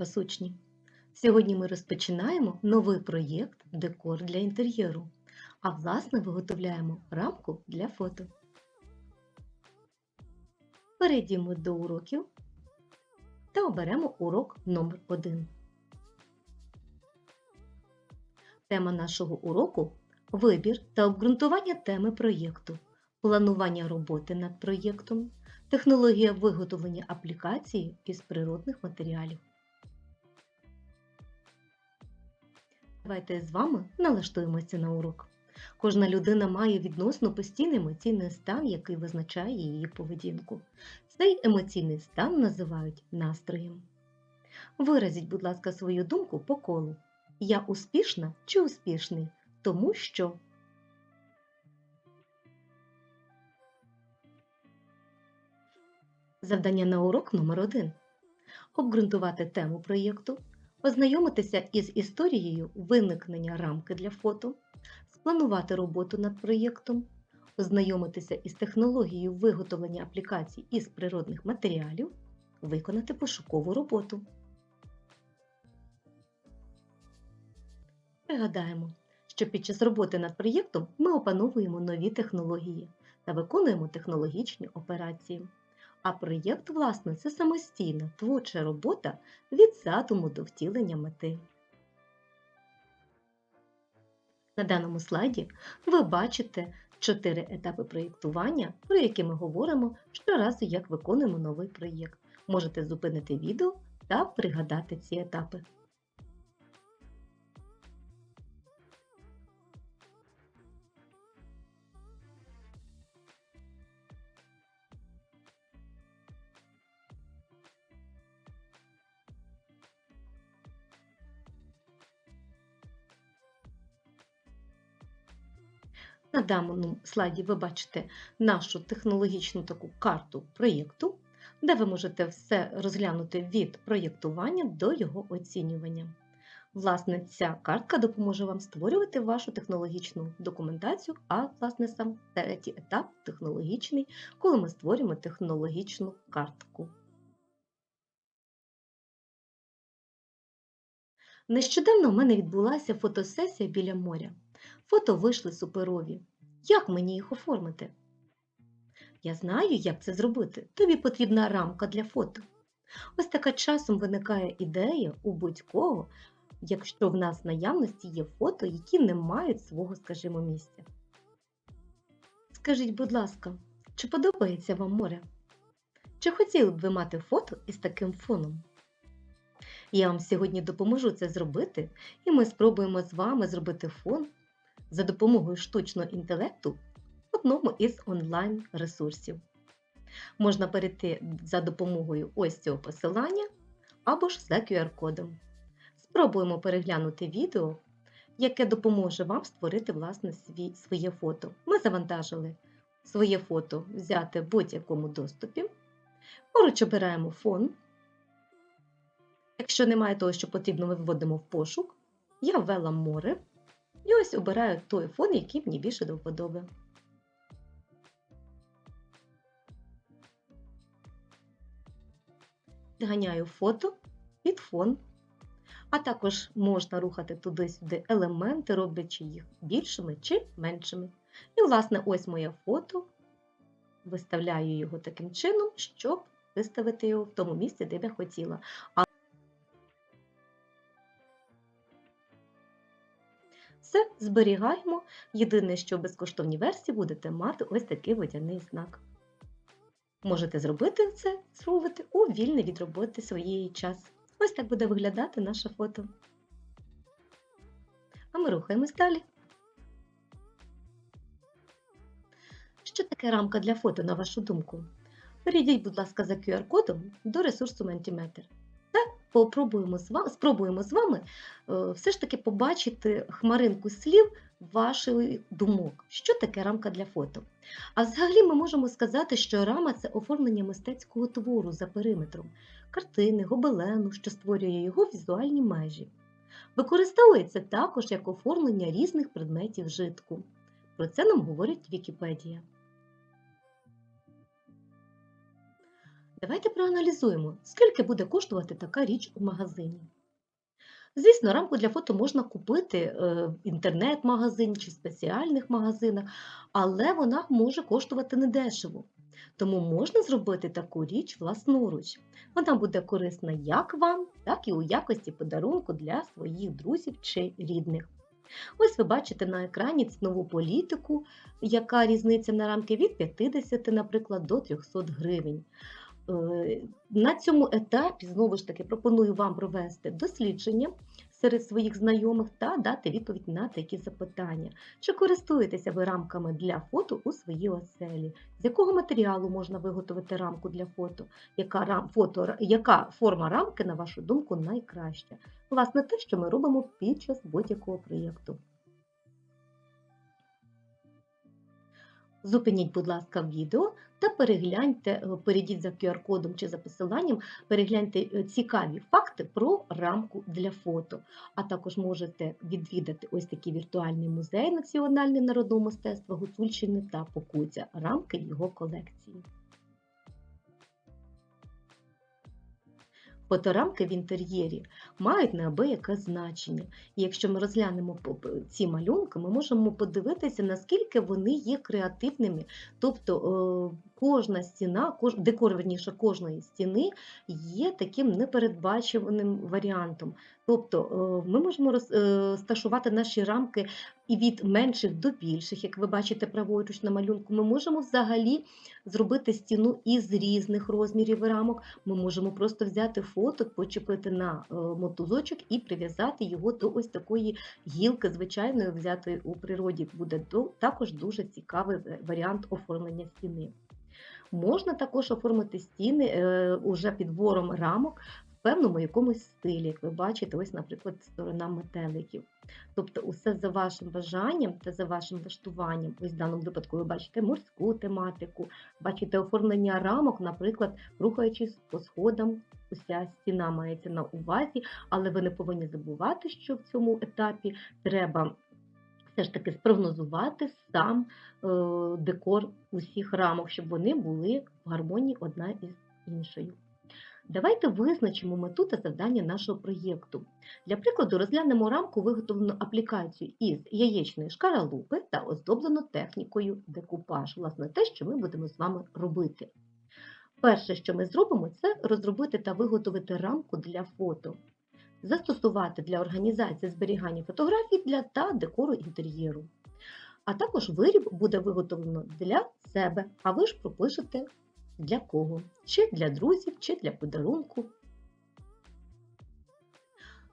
вас, учні! Сьогодні ми розпочинаємо новий проєкт Декор для інтер'єру, а власне виготовляємо рамку для фото. Перейдімо до уроків та оберемо урок номер 1 Тема нашого уроку вибір та обґрунтування теми проєкту, планування роботи над проєктом, технологія виготовлення аплікації із природних матеріалів. Давайте з вами налаштуємося на урок. Кожна людина має відносно постійний емоційний стан, який визначає її поведінку. Цей емоційний стан називають настроєм. Виразіть, будь ласка, свою думку по колу. Я успішна чи успішний? Тому що. Завдання на урок номер 1 Обґрунтувати тему проєкту, ознайомитися із історією виникнення рамки для фото, спланувати роботу над проєктом, ознайомитися із технологією виготовлення аплікацій із природних матеріалів, виконати пошукову роботу. Пригадаємо, що під час роботи над проєктом ми опановуємо нові технології та виконуємо технологічні операції. А проєкт, власне, це самостійна творча робота від задуму до втілення мети. На даному слайді ви бачите чотири етапи проєктування, про які ми говоримо щоразу, як виконуємо новий проєкт. Можете зупинити відео та пригадати ці етапи. На даному слайді ви бачите нашу технологічну таку карту проєкту, де ви можете все розглянути від проєктування до його оцінювання. Власне, ця картка допоможе вам створювати вашу технологічну документацію, а власне сам третій етап технологічний, коли ми створюємо технологічну картку. Нещодавно в мене відбулася фотосесія біля моря. Фото вийшли суперові. Як мені їх оформити? Я знаю, як це зробити. Тобі потрібна рамка для фото. Ось така часом виникає ідея у будь-кого, якщо в нас в наявності є фото, які не мають свого, скажімо, місця. Скажіть, будь ласка, чи подобається вам море? Чи хотіли б ви мати фото із таким фоном? Я вам сьогодні допоможу це зробити, і ми спробуємо з вами зробити фон за допомогою штучного інтелекту в одному із онлайн-ресурсів. Можна перейти за допомогою ось цього посилання або ж за QR-кодом. Спробуємо переглянути відео, яке допоможе вам створити власне свій, своє фото. Ми завантажили своє фото взяти в будь-якому доступі. Поруч обираємо фон. Якщо немає того, що потрібно, ми вводимо в пошук. Я ввела море. І ось обираю той фон, який мені більше до вподоби. Зганяю фото під фон. А також можна рухати туди-сюди елементи, роблячи їх більшими чи меншими. І, власне, ось моє фото. Виставляю його таким чином, щоб виставити його в тому місці, де б я хотіла. Все, зберігаємо. Єдине, що в безкоштовній версії будете мати ось такий водяний знак. Можете зробити це, спробувати у вільний від роботи своєї час. Ось так буде виглядати наше фото. А ми рухаємось далі. Що таке рамка для фото, на вашу думку? Перейдіть, будь ласка, за QR-кодом до ресурсу Mentimeter попробуємо з вами, спробуємо з вами е, все ж таки побачити хмаринку слів ваших думок. Що таке рамка для фото? А взагалі ми можемо сказати, що рама це оформлення мистецького твору за периметром, картини, гобелену, що створює його візуальні межі. Використовується також як оформлення різних предметів житку. Про це нам говорить Вікіпедія. Давайте проаналізуємо, скільки буде коштувати така річ у магазині. Звісно, рамку для фото можна купити е, в інтернет-магазині чи спеціальних магазинах, але вона може коштувати недешево. Тому можна зробити таку річ власноруч. Вона буде корисна як вам, так і у якості подарунку для своїх друзів чи рідних. Ось ви бачите на екрані цінову політику, яка різниця на рамки від 50, наприклад, до 300 гривень. На цьому етапі знову ж таки пропоную вам провести дослідження серед своїх знайомих та дати відповідь на такі запитання. Чи користуєтеся ви рамками для фото у своїй оселі? З якого матеріалу можна виготовити рамку для фото? Яка, рам, фото, яка форма рамки, на вашу думку, найкраща? Власне, те, що ми робимо під час будь-якого проєкту. Зупиніть, будь ласка, відео та перегляньте, е, перейдіть за QR-кодом чи за посиланням, перегляньте е, цікаві факти про рамку для фото. А також можете відвідати ось такий віртуальний музей національного народного мистецтва Гуцульщини та Покуця рамки його колекції. Фоторамки в інтер'єрі мають неабияке значення. І якщо ми розглянемо ці малюнки, ми можемо подивитися, наскільки вони є креативними. Тобто е, кожна стіна, декор верніше кожної стіни є таким непередбачуваним варіантом. Тобто е, ми можемо е, розташувати наші рамки і від менших до більших, як ви бачите праворуч на малюнку, ми можемо взагалі зробити стіну із різних розмірів рамок. Ми можемо просто взяти фото, почепити на е, мотузочок і прив'язати його до ось такої гілки, звичайної взятої у природі. Буде також дуже цікавий е, варіант оформлення стіни. Можна також оформити стіни е, уже підбором рамок певному якомусь стилі, як ви бачите, ось, наприклад, сторона метеликів. Тобто, усе за вашим бажанням та за вашим влаштуванням. Ось в даному випадку ви бачите морську тематику, бачите оформлення рамок, наприклад, рухаючись по сходам, уся стіна мається на увазі, але ви не повинні забувати, що в цьому етапі треба все ж таки спрогнозувати сам е, декор усіх рамок, щоб вони були в гармонії одна із іншою. Давайте визначимо мету та завдання нашого проєкту. Для прикладу, розглянемо рамку, виготовлену аплікацію із яєчної шкаралупи та оздоблену технікою декупаж. Власне, те, що ми будемо з вами робити. Перше, що ми зробимо, це розробити та виготовити рамку для фото, застосувати для організації зберігання фотографій для та декору інтер'єру. А також виріб буде виготовлено для себе, а ви ж пропишете для кого? Чи для друзів, чи для подарунку.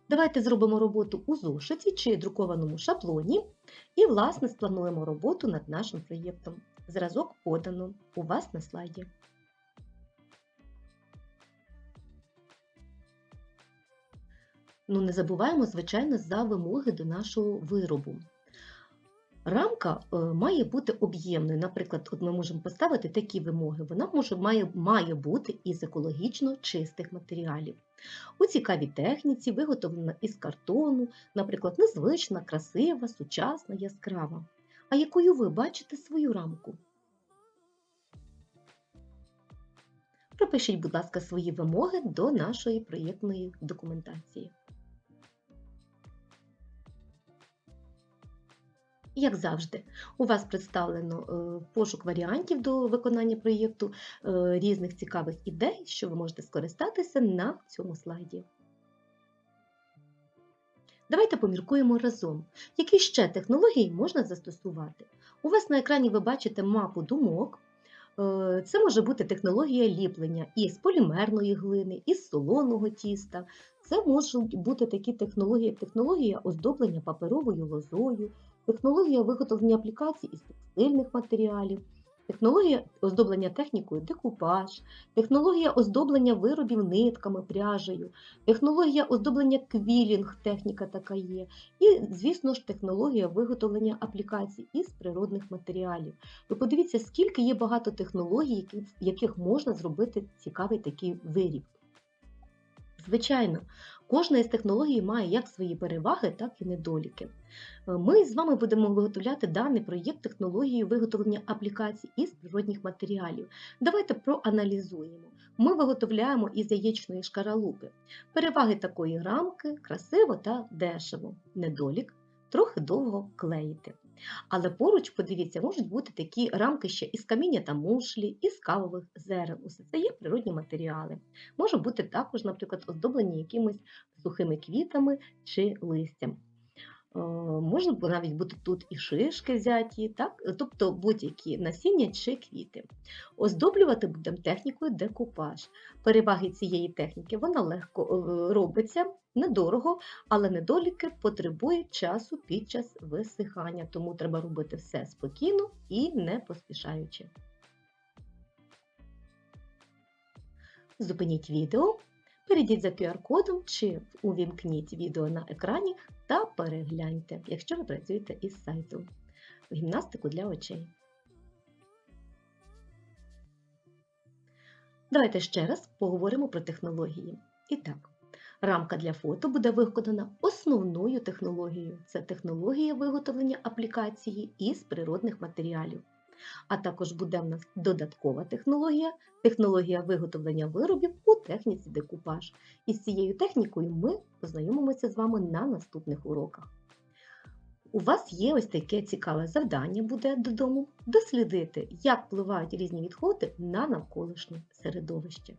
Давайте зробимо роботу у зошиті чи друкованому шаблоні і, власне, сплануємо роботу над нашим проєктом. Зразок подано у вас на слайді. Ну, не забуваємо, звичайно, за вимоги до нашого виробу. Рамка е, має бути об'ємною. Наприклад, от ми можемо поставити такі вимоги. Вона може, має, має бути із екологічно чистих матеріалів. У цікавій техніці виготовлена із картону, наприклад, незвична, красива, сучасна, яскрава. А якою ви бачите свою рамку? Пропишіть, будь ласка, свої вимоги до нашої проєктної документації. Як завжди, у вас представлено е, пошук варіантів до виконання проєкту, е, різних цікавих ідей, що ви можете скористатися на цьому слайді. Давайте поміркуємо разом, які ще технології можна застосувати. У вас на екрані ви бачите мапу думок. Е, Це може бути технологія ліплення із полімерної глини, із солоного тіста. Це можуть бути такі технології, технологія оздоблення паперовою лозою, технологія виготовлення аплікацій із текстильних матеріалів, технологія оздоблення технікою декупаж, технологія оздоблення виробів нитками, пряжею, технологія оздоблення квілінг, техніка така є, і, звісно ж, технологія виготовлення аплікацій із природних матеріалів. Ви подивіться, скільки є багато технологій, які- яких можна зробити цікавий такий виріб. Звичайно, кожна із технологій має як свої переваги, так і недоліки. Е, Ми з вами будемо виготовляти даний проєкт технології виготовлення аплікацій із природних матеріалів. Давайте проаналізуємо. ми виготовляємо із яєчної шкаралупи. Переваги такої рамки красиво та дешево. Недолік трохи довго клеїти. Але поруч, подивіться, можуть бути такі рамки ще із каміння та мушлі, із кавових зерен. Усе це є природні матеріали. Може бути також, наприклад, оздоблені якимись сухими квітами чи листям. Е, Можна навіть бути тут і шишки взяті, так? тобто будь-які насіння чи квіти. Оздоблювати будемо технікою декупаж. Переваги цієї техніки вона легко е, робиться, недорого, але недоліки потребують часу під час висихання, тому треба робити все спокійно і не поспішаючи. Зупиніть відео, перейдіть за QR-кодом чи увімкніть відео на екрані та перегляньте, якщо ви працюєте із сайту. Гімнастику для очей. Давайте ще раз поговоримо про технології. І так, рамка для фото буде виконана основною технологією. Це технологія виготовлення аплікації із природних матеріалів. А також буде в нас додаткова технологія, технологія виготовлення виробів у техніці декупаж. І з цією технікою ми познайомимося з вами на наступних уроках. У вас є ось таке цікаве завдання буде додому дослідити, як впливають різні відходи на навколишнє середовище.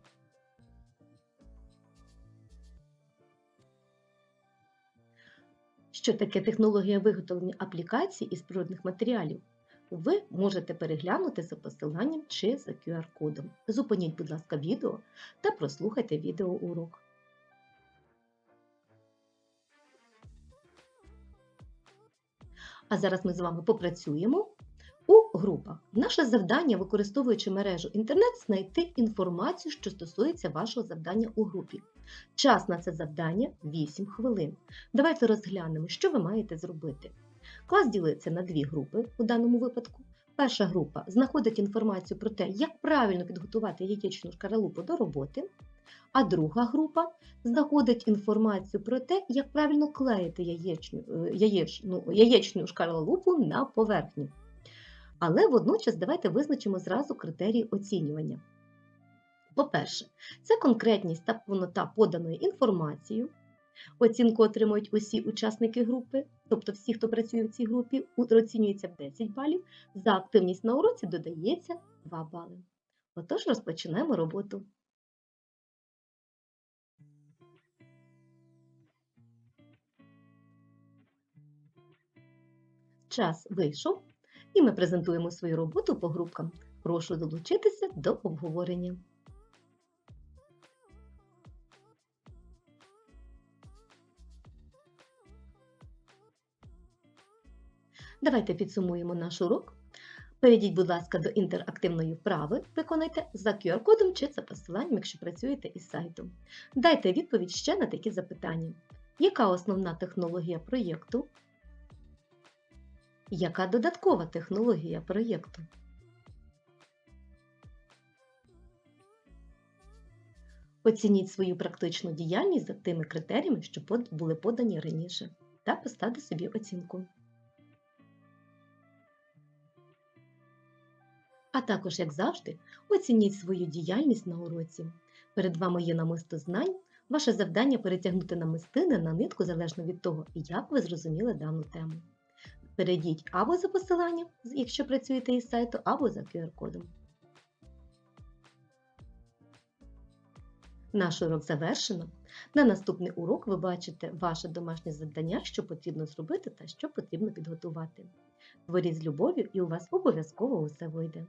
Що таке технологія виготовлення аплікацій із природних матеріалів? Ви можете переглянути за посиланням чи за QR-кодом. Зупиніть, будь ласка, відео та прослухайте відеоурок. А зараз ми з вами попрацюємо у групах. Наше завдання, використовуючи мережу інтернет, знайти інформацію, що стосується вашого завдання у групі. Час на це завдання 8 хвилин. Давайте розглянемо, що ви маєте зробити. Клас ділиться на дві групи у даному випадку. Перша група знаходить інформацію про те, як правильно підготувати яєчну шкаралупу до роботи, а друга група знаходить інформацію про те, як правильно клеїти яєчню, е, яєчну, яєчну шкаралупу на поверхню. Але водночас давайте визначимо зразу критерії оцінювання. По-перше, це конкретність та повнота поданої інформацією. Оцінку отримують усі учасники групи, тобто всі, хто працює в цій групі, оцінюється в 10 балів. За активність на уроці додається 2 бали. Отож, розпочинаємо роботу. Час вийшов, і ми презентуємо свою роботу по групкам. Прошу долучитися до обговорення. Давайте підсумуємо наш урок. Перейдіть, будь ласка, до інтерактивної вправи, виконайте за QR-кодом чи за посиланням, якщо працюєте із сайтом. Дайте відповідь ще на такі запитання. Яка основна технологія проєкту? Яка додаткова технологія проєкту? Оцініть свою практичну діяльність за тими критеріями, що були подані раніше, та поставте собі оцінку. А також, як завжди, оцініть свою діяльність на уроці. Перед вами є намисто знань. Ваше завдання перетягнути намистини на нитку залежно від того, як ви зрозуміли дану тему. Перейдіть або за посиланням, якщо працюєте із сайту, або за QR-кодом. Наш урок завершено. На наступний урок ви бачите ваше домашнє завдання, що потрібно зробити та що потрібно підготувати. Творіть з любов'ю і у вас обов'язково усе вийде.